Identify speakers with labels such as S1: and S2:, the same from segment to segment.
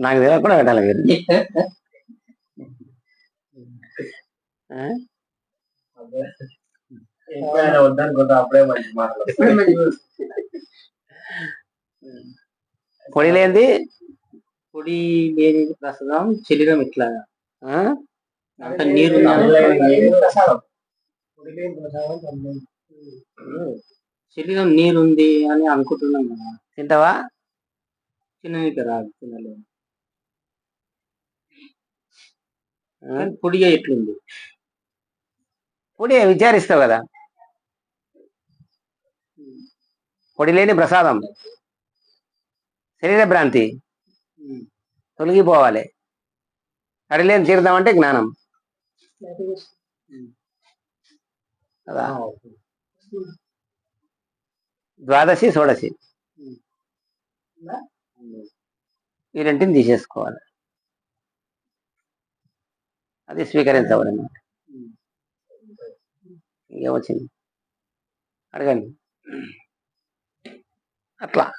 S1: నాకు తెలియకుండా పెట్టాలి మీరు
S2: అప్పుడే
S1: పొడి లేనిది
S3: పొడి లేని ప్రసాదం? శరీరం ఇట్లా
S1: ఆ?
S3: అంత నీరు శరీరం నీరు ఉంది అని అనుకుంటున్నాం కదా.
S1: తింటావా?
S3: తిననీకి రాదు తినలేదు పొడిగా ఎట్లుంది?
S1: పొడి విచారిస్తావు కదా. పొడి లేని ప్రసాదం. శరీర భ్రాంతి. తొలగిపోవాలి. కడి తీరుదామంటే అంటే జ్ఞానం. కదా? ద్వాదశి షోడశి. ఈ రెంటిని తీసేసుకోవాలి. అది స్వీకరించవాలి ఇంకేమొచ్చింది? అడగండి. అట్లా.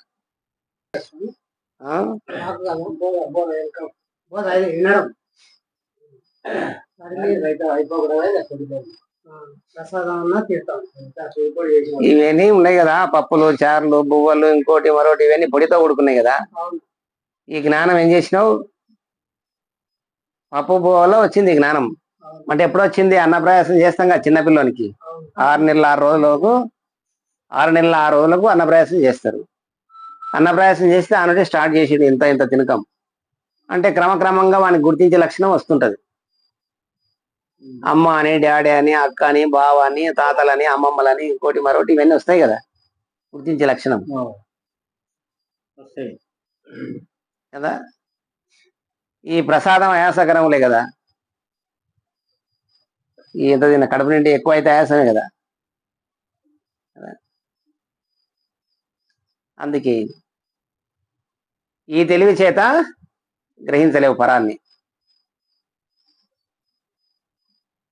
S1: ఇవన్నీ ఉన్నాయి కదా పప్పులు చారులు బువ్వలు ఇంకోటి మరోటి ఇవన్నీ పొడితో కూడుకున్నాయి కదా. ఈ జ్ఞానం ఏం చేసినావు? పప్పు బువ్వలో వచ్చింది ఈ జ్ఞానం. అంటే ఎప్పుడు వచ్చింది అన్నప్రయాసం చేస్తాం కదా చిన్నపిల్లోనికి ఆరు నెలల ఆరు రోజులకు ఆరు నెలల ఆరు రోజులకు అన్నప్రయాసం చేస్తారు. అన్నప్రయాసం చేస్తే ఆ నుండి స్టార్ట్ చేసేది ఇంత ఇంత తినకం. అంటే క్రమక్రమంగా వానికి గుర్తించే లక్షణం వస్తుంటది. అమ్మ అని డాడీ అని అక్క అని బావ అని తాతలని అమ్మమ్మలని ఇంకోటి మరొకటి ఇవన్నీ వస్తాయి కదా. గుర్తించే లక్షణం. కదా? ఈ ప్రసాదం ఆయాసకరములే కదా. ఈ ఎంత తిన్న కడుపు నిండి ఎక్కువ అయితే ఆయాసమే కదా? అందుకే ఈ తెలివి చేత గ్రహించలేవు పరాన్ని.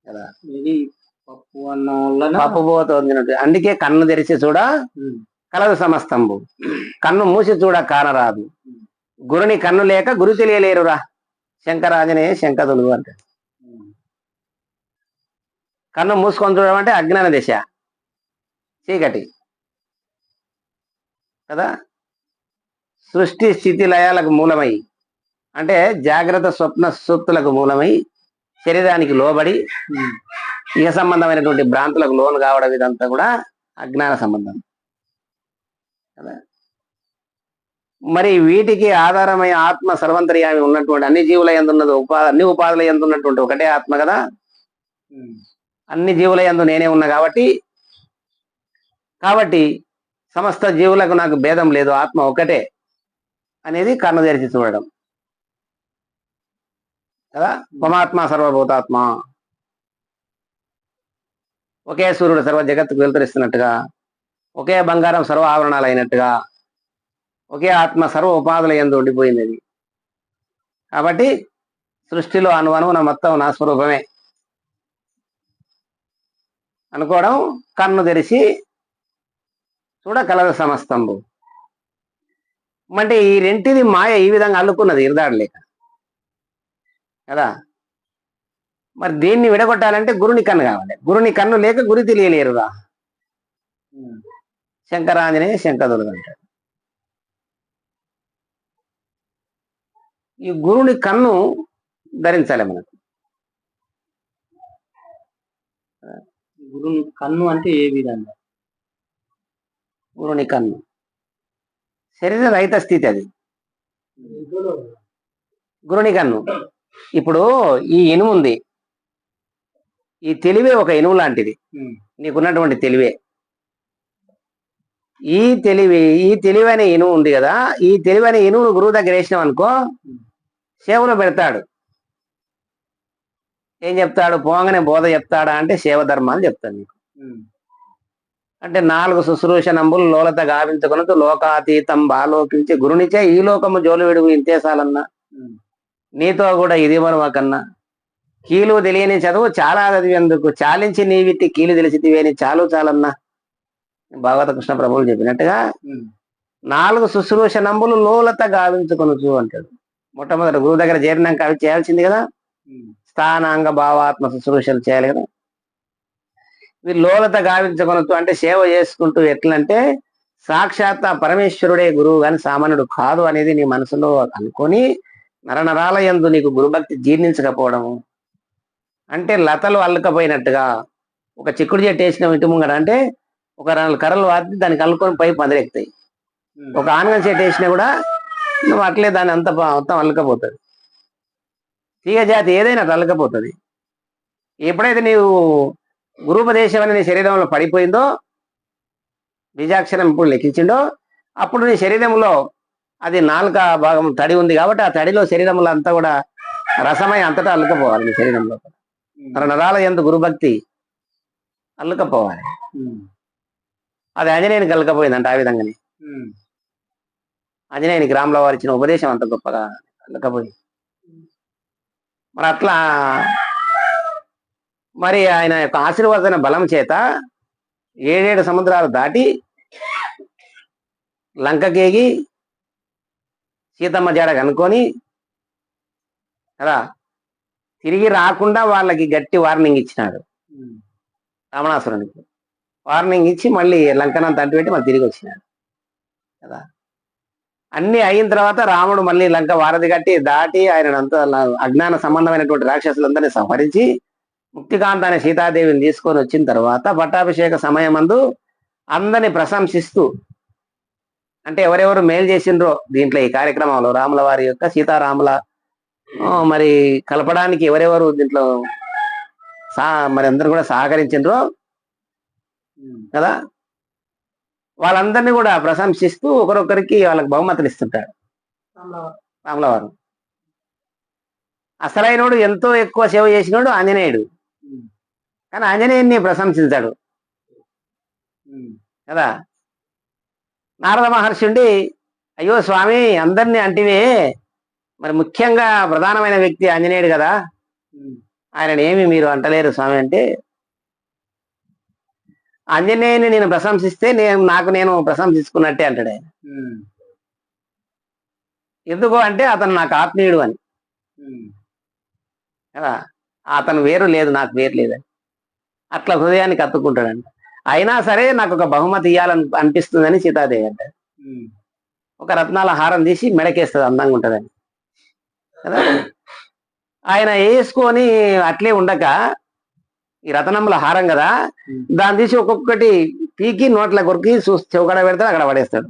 S1: కదా?
S3: ఇది పప్పు అన్నం వల్ల
S1: పప్పు పోతుంది అందుకే కన్ను తెరిచి చూడ కలదు సమస్తంబు. కన్ను మూసి చూడ కానరాదు. గురుని కన్ను లేక గురు తెలియలేరురా. శంకరాజనే శంకదులు అంటే. కన్ను మూసుకొని చూడడం అంటే అజ్ఞాన దశ. చీకటి. కదా? సృష్టి స్థితి లయాలకు మూలమై అంటే జాగ్రత్త స్వప్న సుప్తులకు మూలమై శరీరానికి లోబడి ఇహ సంబంధమైనటువంటి భ్రాంతులకు లోను కావడం ఇదంతా కూడా అజ్ఞాన సంబంధం. కదా? మరి వీటికి ఆధారమై ఆత్మ సర్వంతర్యామి ఉన్నటువంటి అన్ని జీవుల ఎందు ఉన్నది ఉపా అన్ని ఉపాధుల ఎందు ఉన్నటువంటి ఒకటే ఆత్మ కదా? అన్ని జీవుల యందు నేనే ఉన్నా కాబట్టి కాబట్టి సమస్త జీవులకు నాకు భేదం లేదు ఆత్మ ఒకటే. అనేది కన్ను తెరిచి చూడడం. కదా? మమాత్మ సర్వభూతాత్మ. ఒకే సూర్యుడు సర్వ జగత్తుకు వెలుతురిస్తున్నట్టుగా ఒకే బంగారం సర్వ ఆవరణాలు అయినట్టుగా ఒకే ఆత్మ సర్వ ఉపాధుల ఎందు ఉండిపోయింది కాబట్టి సృష్టిలో అనువనువున మొత్తం నా స్వరూపమే. అనుకోవడం కన్ను తెరిచి చూడ కలదు సమస్తంబు. అంటే ఈ రెంటిది మాయ ఈ విధంగా అల్లుకున్నది ఇరదాడలేక కదా? మరి దీన్ని విడగొట్టాలంటే గురుని కన్ను కావాలి. గురుని కన్ను లేక గురి తెలియలేరురా శంకరాంజనేయ శంకరులు అంటాడు ఈ గురుని కన్ను ధరించాలి మనకు.
S3: గురు కన్ను అంటే ఏ విధంగా?
S1: గురుని కన్ను. శరీర రహిత స్థితి అది. గురుని కన్ను. ఇప్పుడు ఈ ఇనుము ఉంది. ఈ తెలివే ఒక ఇనుము లాంటిది. నీకున్నటువంటి తెలివే. ఈ తెలివి ఈ తెలివి అనే ఇనుము ఉంది కదా ఈ తెలివి అనే ఇనుమును గురువు దగ్గర వేసినాం అనుకో సేవలో పెడతాడు. ఏం చెప్తాడు? పోగానే బోధ చెప్తాడా అంటే సేవ ధర్మాలు చెప్తాడు నీకు. అంటే నాలుగు శుశ్రూషణంబులు లోలత గావించుకున్నట్టు లోకాతీతం బాలోకించి గురునిచే ఈ లోకము జోలు విడుగు ఇంతేసాలన్నా నీతో కూడా ఇది మరొకన్నా కీలు తెలియని చదువు చాలా చదివేందుకు చాలించి నీవిట్టి కీలు తెలిసితివి అని చాలు చాలన్నా. భాగవత కృష్ణ ప్రభువులు చెప్పినట్టుగా నాలుగు శుశ్రూషణంబులు లోలత గావించుకొనొచ్చు అంటాడు. మొట్టమొదటి గురువు దగ్గర చేరినాక అవి చేయాల్సింది కదా. స్థానాంగ భావాత్మ శుశ్రూషలు చేయాలి కదా. లోలత గావించుకొనొచ్చు అంటే సేవ చేసుకుంటూ ఎట్లంటే సాక్షాత్ ఆ పరమేశ్వరుడే గురువు గాని సామాన్యుడు కాదు అనేది నీ మనసులో అనుకొని నరనరాల యందు నీకు గురుభక్తి జీర్ణించకపోవడము. అంటే లతలు అల్లుకపోయినట్టుగా ఒక చిక్కుడు చెట్టు వేసిన ఇంటి ముంగడ అంటే ఒక నాలుగు కర్రలు వాటి దానికి అల్లుకొని పై పదిరెక్కుతాయి ఒక ఆనగం చెట్టు వేసినా కూడా నువ్వు అట్లే దాని అంత మొత్తం అల్లుకపోతుంది తీగ జాతి ఏదైనా అల్లుకపోతుంది. ఎప్పుడైతే నీవు గురుపదేశం అని నీ శరీరంలో పడిపోయిందో బీజాక్షరం ఇప్పుడు లెక్కించిండో అప్పుడు నీ శరీరంలో అది నాలుక భాగం తడి ఉంది కాబట్టి ఆ తడిలో శరీరంలో అంతా కూడా రసమై అంతటా అల్లుకపోవాలి నీ శరీరంలో. మన నరాల ఎందు గురుభక్తి అల్లుకపోవాలి. అది ఆంజనేయునికి అల్లుకపోయిందంట ఆ విధంగానే. ఆంజనేయునికి రాముల వారు ఇచ్చిన ఉపదేశం అంత గొప్పగా అల్లుకపోయింది. మరి అట్లా మరి ఆయన యొక్క ఆశీర్వాదన బలం చేత ఏడేడు సముద్రాలు దాటి లంకకేగి సీతమ్మ జాడ కనుక్కొని కదా తిరిగి రాకుండా వాళ్ళకి గట్టి వార్నింగ్ ఇచ్చినాడు. రావణాసురునికి. వార్నింగ్ ఇచ్చి మళ్ళీ లంకనంత అంటు పెట్టి మళ్ళీ తిరిగి వచ్చినాడు. కదా? అన్ని అయిన తర్వాత రాముడు మళ్ళీ లంక వారధి కట్టి దాటి ఆయన అంత అజ్ఞాన సంబంధమైనటువంటి రాక్షసులందరినీ సంహరించి ముక్తికాంత అనే సీతాదేవిని తీసుకొని వచ్చిన తర్వాత పట్టాభిషేక సమయమందు అందరిని ప్రశంసిస్తూ అంటే ఎవరెవరు మేలు చేసిండ్రో దీంట్లో ఈ కార్యక్రమంలో రాముల వారి యొక్క సీతారాముల మరి కలపడానికి ఎవరెవరు దీంట్లో సా మరి అందరు కూడా సహకరించిండ్రో కదా? వాళ్ళందరినీ కూడా ప్రశంసిస్తూ ఒకరొకరికి వాళ్ళకి బహుమతులు ఇస్తుంటాడు రాములవారు. అసలైనడు అసలైనోడు ఎంతో ఎక్కువ సేవ చేసినోడు ఆంజనేయుడు. కానీ ఆంజనేయుని ప్రశంసించాడు. కదా? నారద మహర్షి ఉండి అయ్యో స్వామి అందరినీ అంటివే. మరి ముఖ్యంగా ప్రధానమైన వ్యక్తి ఆంజనేయుడు కదా. ఆయన ఏమి మీరు అంటలేరు స్వామి అంటే. ఆంజనేయుని నేను ప్రశంసిస్తే నేను నాకు నేను ప్రశంసించుకున్నట్టే అంటాడు ఆయన. ఎందుకు అంటే అతను నాకు ఆత్మీయుడు అని. కదా? అతను వేరు లేదు నాకు వేరు లేదని. అట్లా హృదయానికి అత్తుకుంటాడంట అయినా సరే నాకు ఒక బహుమతి ఇవ్వాలని అనిపిస్తుందని సీతాదేవి అంట. ఒక రత్నాల హారం తీసి మెడకేస్తుంది అందంగా ఉంటదని. కదా? ఆయన వేసుకొని అట్లే ఉండక ఈ రతనముల హారం కదా దాన్ని తీసి ఒక్కొక్కటి పీకి నోట్ల కొరికి చూ చెవుకాడ పెడతాడు అక్కడ పడేస్తాడు.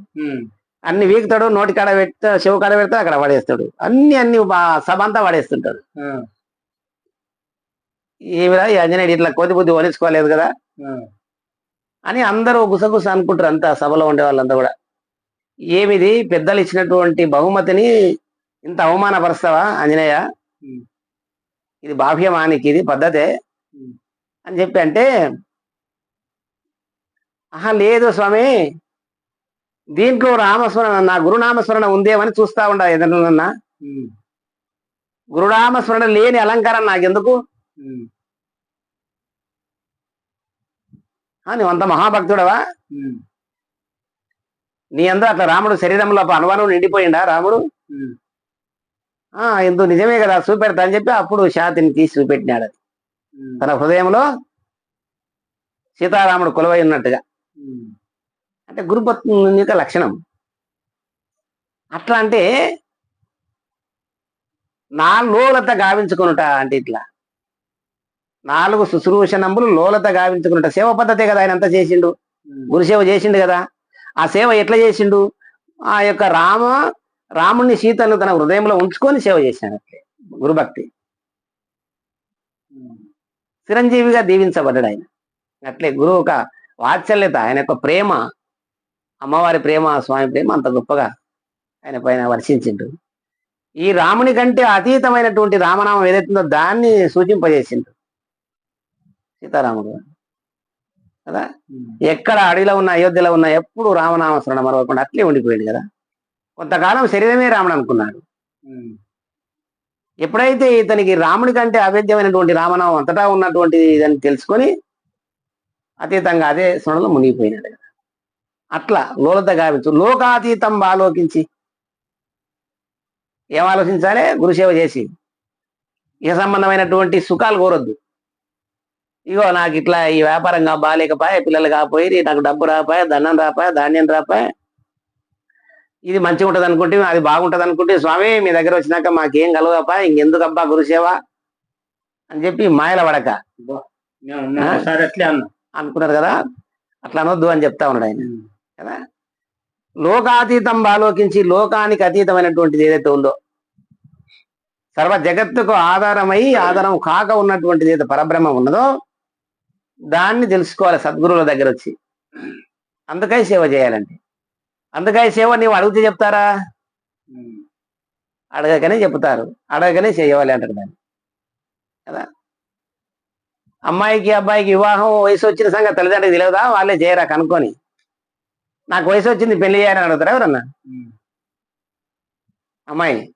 S1: అన్ని వీకుతాడు నోటి కాడ పెడతా చెవు కాడ పెడతాడు అక్కడ పడేస్తాడు. అన్ని అన్ని సభ అంతా పడేస్తుంటాడు. ఏమిరా ఈ ఆంజనేయుడు ఇట్లా కొద్ది బుద్ధి వరించుకోలేదు కదా? అని అందరూ గుసగుస అనుకుంటారు అంతా సభలో ఉండే వాళ్ళంతా కూడా. ఏమిది? పెద్దలు ఇచ్చినటువంటి బహుమతిని ఇంత అవమానపరుస్తావా ఆంజనేయ. ఇది బాహ్యమానికి ఇది పద్ధతే. అని చెప్పి అంటే ఆహా లేదు స్వామి. దీంట్లో రామస్మరణ నా గురునామస్మరణ ఉందేమని చూస్తా ఉండ ఎదురున్నా గురునామస్మరణ లేని అలంకారం నాకెందుకు? ఆ, నువ్వు అంత మహాభక్తుడవా? నీ అందరూ అట్లా రాముడు శరీరంలో అనువనం నిండిపోయిందా రాముడు? ఆ ఎందు నిజమే కదా చూపెడతా అని చెప్పి అప్పుడు శాతిని తీసి చూపెట్టినాడు అది. తన హృదయంలో సీతారాముడు కొలువై ఉన్నట్టుగా. అంటే గురుపత్ని యొక్క లక్షణం. అట్లా అంటే నా లోలత గావించుకునుట అంటే ఇట్లా. నాలుగు శుశ్రూషణంబులు లోలత గావించుకునుట సేవ పద్ధతే కదా ఆయన అంతా చేసిండు. గురుసేవ చేసిండు కదా. ఆ సేవ ఎట్లా చేసిండు? ఆ యొక్క రామ రాముణ్ణి సీతను తన హృదయంలో ఉంచుకొని సేవ చేశాడు అట్లే. గురుభక్తి చిరంజీవిగా దీవించబడ్డాడు ఆయన. అట్లే గురువు ఒక వాత్సల్యత ఆయన యొక్క ప్రేమ అమ్మవారి ప్రేమ స్వామి ప్రేమ అంత గొప్పగా ఆయన పైన వర్షించిండు. ఈ రాముని కంటే అతీతమైనటువంటి రామనామం ఏదైతుందో దాన్ని సూచింపజేసిండు. సీతారాముడు. కదా? ఎక్కడ అడవిలో ఉన్న అయోధ్యలో ఉన్న ఎప్పుడు రామనామస్మరణ మరవకుండా అట్లే ఉండిపోయింది కదా. కొంతకాలం శరీరమే రాముడు అనుకున్నాడు. ఎప్పుడైతే ఇతనికి రాముడి కంటే అభేద్యమైనటువంటి రామనామం అంతటా ఉన్నటువంటి ఇదని తెలుసుకొని అతీతంగా అదే స్మరణలో మునిగిపోయినాడు కదా. అట్లా లోలత గావించు లోకాతీతం ఆలోకించి ఏం ఆలోచించాలి? గురుసేవ చేసి ఇక సంబంధమైనటువంటి సుఖాలు కోరొద్దు. ఇగో నాకు ఇట్లా ఈ వ్యాపారంగా బాగాలేకపాయ పిల్లలు కాపోయి నాకు డబ్బు రాపాయ దండం రాపాయ ధాన్యం రాపాయ ఇది మంచిగా ఉంటది అనుకుంటే అది బాగుంటది అనుకుంటే స్వామి మీ దగ్గర వచ్చినాక మాకేం కలగపా ఇంకెందుకు అబ్బా గురుసేవ? అని చెప్పి మాయల పడక. అనుకున్నారు కదా? అట్లా అనొద్దు అని చెప్తా ఉన్నాడు ఆయన. కదా? లోకాతీతం ఆలోకించి లోకానికి అతీతమైనటువంటిది ఏదైతే ఉందో సర్వ జగత్తుకు ఆధారమై ఆధారం కాక ఉన్నటువంటిది ఏదైతే పరబ్రహ్మం ఉన్నదో దాన్ని తెలుసుకోవాలి సద్గురువుల దగ్గర వచ్చి అందుకై సేవ చేయాలండి అందుకై సేవ నీవు అడిగితే చెప్తారా? అడగకనే చెప్తారు. అడగకనే చేయవాలి అంటారు దాన్ని. కదా? అమ్మాయికి అబ్బాయికి వివాహం వయసు వచ్చిన సంగతి తల్లిదండ్రులకు తెలియదా? వాళ్ళే చేయరా కనుక్కొని? నాకు వయసు వచ్చింది పెళ్ళి చేయాలని అడుగుతారా ఎవరన్నా? అమ్మాయి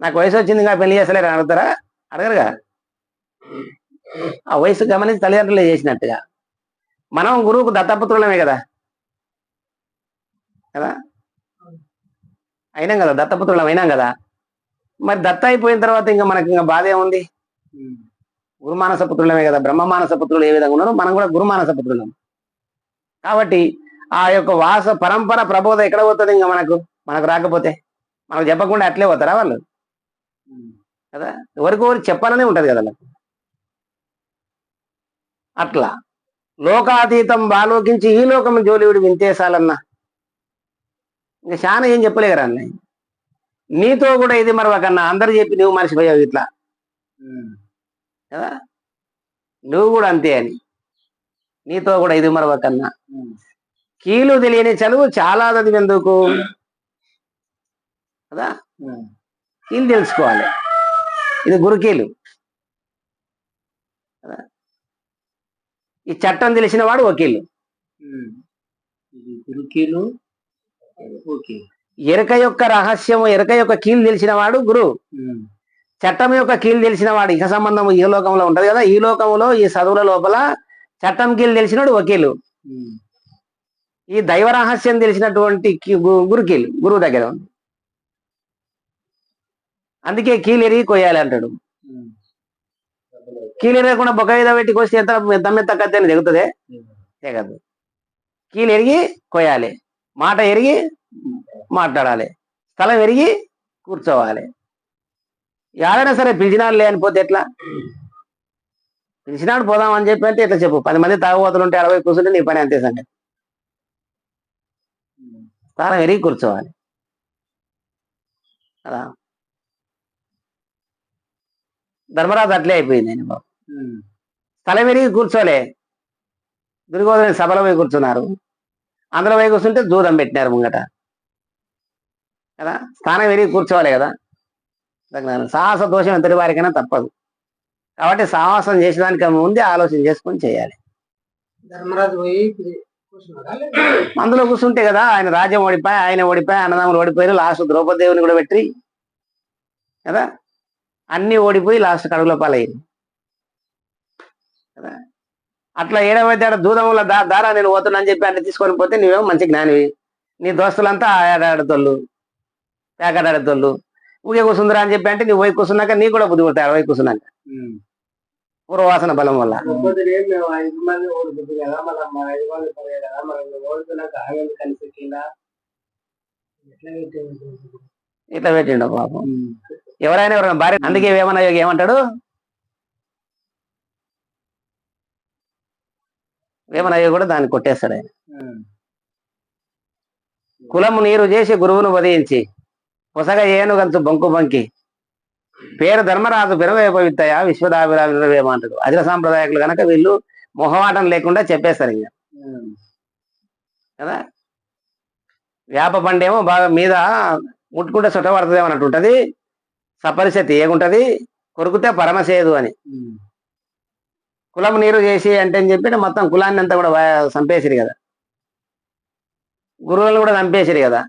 S1: నాకు వయసు వచ్చింది ఇంకా పెళ్ళి చేస్తలేరు అని అడుగుతారా? అడగరుగా? ఆ వయసు గమనించి తల్లిదండ్రులే చేసినట్టుగా. మనం గురువుకు దత్తపుత్రులమే కదా. కదా? అయినాం కదా దత్తపుత్రులం అయినాం కదా. మరి దత్త అయిపోయిన తర్వాత ఇంకా మనకి ఇంకా బాధ ఏముంది? గురుమానస పుత్రులమే కదా. బ్రహ్మమానస పుత్రులు ఏ విధంగా ఉన్నారో మనం కూడా గురుమానస పుత్రులం. కాబట్టి ఆ యొక్క వాస పరంపర ప్రబోధ ఎక్కడ పోతుంది ఇంకా మనకు? మనకు రాకపోతే. మనకు చెప్పకుండా అట్లే పోతారా వాళ్ళు? కదా? ఎవరికి ఎవరు చెప్పాలనే ఉంటది కదా అట్లా. లోకాతీతం ఆలోకించి ఈ లోకం జోలివుడి వింతేసాలన్నా ఇంకా చాలా ఏం చెప్పలేగరా అన్నయ్య. నీతో కూడా ఇది మరవకన్నా అందరు చెప్పి నువ్వు మర్చిపోయావు ఇట్లా. కదా? నువ్వు కూడా అంతే అని. నీతో కూడా ఇది మరవకన్నా. కీలు తెలియని చదువు చాలా చదివేందుకు కదా? కీలు తెలుసుకోవాలి. ఇది గురుకీలు కదా ఈ చట్టం తెలిసిన వాడు వకీలు.
S3: గురుకీలు
S1: ఎరక యొక్క రహస్యము ఎరక యొక్క కీలు తెలిసిన వాడు గురువు చట్టం యొక్క కీలు తెలిసిన వాడు ఇక సంబంధం ఈ లోకంలో ఉంటది కదా ఈ లోకంలో ఈ చదువుల లోపల చట్టం కీలు తెలిసినాడు వకీలు. ఈ దైవ రహస్యం తెలిసినటువంటి గురుకీలు గురువు దగ్గర. ఉంది అందుకే కీలు ఎరిగి కొయ్యాలి అంటాడు. కీలు ఎరగకుండా బొక్క మీద పెట్టి కోస్తే ఎంత దమ్మెత్త కత్తని దిగుతుంది తెగదు. కీలు ఎరిగి కొయ్యాలి. మాట ఎరిగి మాట్లాడాలి. స్థలం ఎరిగి కూర్చోవాలి. ఎవరైనా సరే పిలిచినాడు లే అని పోతే ఎట్లా? పిలిచినాడు పోదాం అని చెప్పి అంటే ఎట్లా చెప్పు? పది మంది తాగుబోతులు ఉంటే అరవై కూర్చుంటే నీ పని అంతే సంగతి. స్థలం ఎరిగి కూర్చోవాలి. అలా ధర్మరాజు అట్లే అయిపోయింది అండి బాబు. స్థలం ఎరిగి కూర్చోలే. దుర్గోధన సభలో పోయి కూర్చున్నారు. అందులో పోయి కూర్చుంటే దూరం పెట్టినారు ముంగట. కదా? స్థానం ఎరిగి కూర్చోవాలి కదా? సాహస దోషం ఎంతటి వారికైనా తప్పదు. కాబట్టి సాహసం చేసేదానికి ముందే ఆలోచన చేసుకొని చేయాలి.
S3: ధర్మరాజు పోయి కూర్చున్నాడా
S1: అందులో కూర్చుంటే కదా ఆయన రాజ్యం ఓడిపోయి ఆయన ఓడిపోయి అన్నదమ్ములు ఓడిపోయారు లాస్ట్ ద్రౌపది దేవుని కూడా పెట్టి కదా? అన్ని ఓడిపోయి లాస్ట్ కడుగుల పాలయ్యింది కదా? అట్లా ఏడవైతే ఆడ దూదముల దా దారా నేను పోతున్నా అని చెప్పి అన్ని తీసుకొని పోతే నువ్వేమో మంచి జ్ఞానివి. నీ దోస్తులంతా ఆడాడతోళ్ళు పేకాడాడతోళ్ళు ఊగే కూర్చుందిరా అని చెప్పి అంటే నువ్వు పోయి కూర్చున్నాక నీ కూడా బుద్ధి పుడతాయి పోయి కూర్చున్నాక. పూర్వవాసన బలం వల్ల? ఇట్లా పెట్టిండు? పాపం. ఎవరైనా ఎవరైనా భార్య అందుకే యోగి ఏమంటాడు? వేమన యోగి కూడా దాన్ని కొట్టేస్తాడు ఆయన. కులము నీరు చేసి గురువును వదించి పొసగ ఏనుగంతు బొంకు బంకి. పేరు ధర్మరాజు పిరవేపవిత్తయ విశ్వదాభిరామ అంటాడు. అజిల సాంప్రదాయకులు కనుక వీళ్ళు మొహమాటం లేకుండా చెప్పేస్తారు ఇంకా. కదా? వేప పండేమో బాగా మీద ముట్టుకుంటే చుట్ట పడుతుంది అన్నట్టు ఉంటది. సపరిస తీయగుంటది కొరుకుతే పరమసేదు అని. కులం నీరు చేసి అంటే అని చెప్పి మొత్తం కులాన్ని అంతా కూడా చంపేసిరు కదా. గురువులను కూడా చంపేసిరు కదా.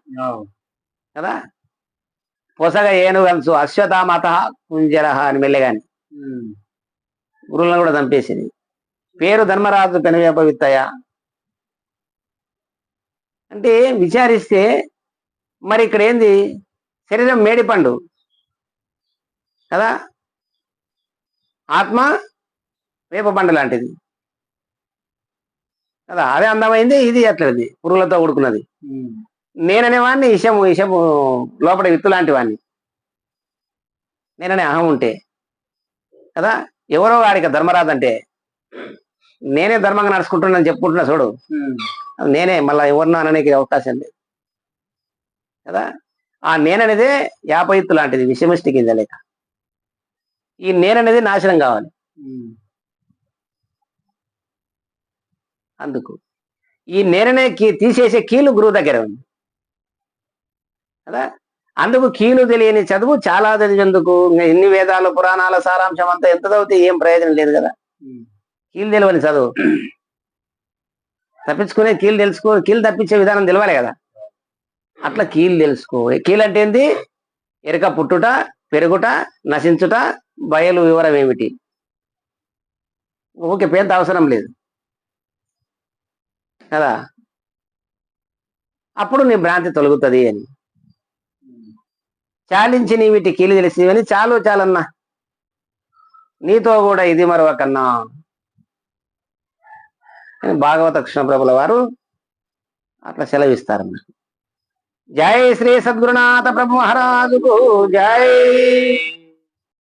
S1: కదా? పొసగ ఏనుగంచు అశ్వతామత కుంజరహ అని మెల్లగాని. గురువులను కూడా చంపేసింది పేరు ధర్మరాజు పెనవేప విత్తయ అంటే విచారిస్తే మరి ఇక్కడ ఏంది? శరీరం మేడిపండు. కదా? ఆత్మ వేప పండు లాంటిది. కదా అదే అందమైంది ఇది అట్లది పురుగులతో ఉడుకున్నది. నేననే వాడిని ఇషము ఇషము లోపల విత్తు లాంటి వాడిని నేననే అహం ఉంటే. కదా ఎవరో వాడికి ధర్మరాజు అంటే నేనే ధర్మంగా నడుచుకుంటున్నాను చెప్పుకుంటున్నా చూడు. నేనే మళ్ళా ఎవరినో అనడానికి అవకాశం లేదు. కదా ఆ నేననేదే యాపయిత్తు లాంటిది విషమిష్టి కింద లేక ఈ నేననేది నాశనం కావాలి. అందుకు. ఈ నేననే కీ తీసేసే కీలు గురువు దగ్గర ఉంది. కదా? అందుకు కీలు తెలియని చదువు చాలా చదివేందుకు ఇంకా ఎన్ని వేదాలు పురాణాల సారాంశం అంతా ఎంత చదివితే ఏం ప్రయోజనం లేదు కదా? కీలు తెలియని చదువు. తప్పించుకునే కీలు తెలుసుకో కీలు తప్పించే విధానం తెలవాలి కదా? అట్లా కీలు తెలుసుకో. కీలు అంటే ఏంది? ఎరక పుట్టుట పెరుగుట నశించుట బయలు వివరం ఏమిటి? ఓకే పేంత అవసరం లేదు. కదా? అప్పుడు నీ భ్రాంతి తొలగుతుంది అని. చాలించి నీ వీటి కీలు తెలిసివని చాలు చాలన్నా. నీతో కూడా ఇది మరొకన్నా. అని భాగవత కృష్ణప్రభుల వారు అట్లా సెలవిస్తారు జై శ్రీ సద్గురునాథ ప్రభు మహారాజుకు జై.